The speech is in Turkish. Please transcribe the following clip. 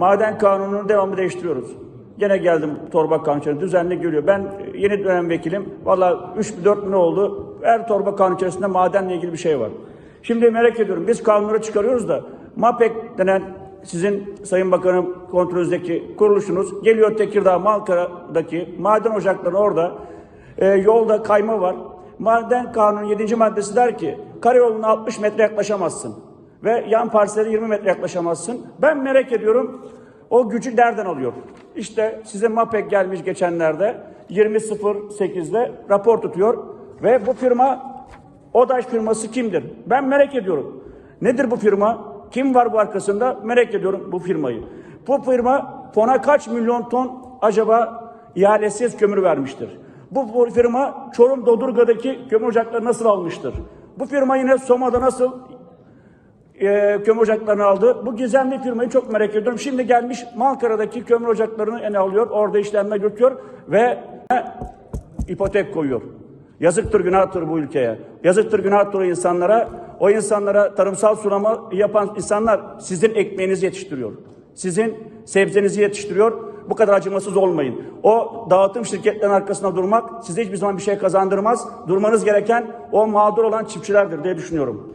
Maden kanununu devamlı değiştiriyoruz. Gene geldim torba kanununa düzenli geliyor. Ben yeni dönem vekilim. Valla 3-4 bin oldu. Her torba kanun içerisinde madenle ilgili bir şey var. Şimdi merak ediyorum biz kanunları çıkarıyoruz da MAPEK denen sizin Sayın Bakanım kontrolünüzdeki kuruluşunuz geliyor Tekirdağ Malkara'daki maden ocaklarının orada e, yolda kayma var. Maden kanunun 7. maddesi der ki karayoluna 60 metre yaklaşamazsın ve yan parsele 20 metre yaklaşamazsın. Ben merak ediyorum o gücü nereden alıyor? İşte size MAPEK gelmiş geçenlerde 20.08'de rapor tutuyor ve bu firma ODAŞ firması kimdir? Ben merak ediyorum. Nedir bu firma? Kim var bu arkasında? Merak ediyorum bu firmayı. Bu firma fona kaç milyon ton acaba ihalesiz kömür vermiştir? Bu firma Çorum Dodurga'daki kömür ocakları nasıl almıştır? Bu firma yine Soma'da nasıl e, kömür ocaklarını aldı. Bu gizemli firmayı çok merak ediyorum. Şimdi gelmiş Malkara'daki kömür ocaklarını ele alıyor. Orada işlemler götürüyor ve ipotek koyuyor. Yazıktır günahtır bu ülkeye. Yazıktır günahtır insanlara. O insanlara tarımsal sulama yapan insanlar sizin ekmeğinizi yetiştiriyor. Sizin sebzenizi yetiştiriyor. Bu kadar acımasız olmayın. O dağıtım şirketlerinin arkasında durmak size hiçbir zaman bir şey kazandırmaz. Durmanız gereken o mağdur olan çiftçilerdir diye düşünüyorum.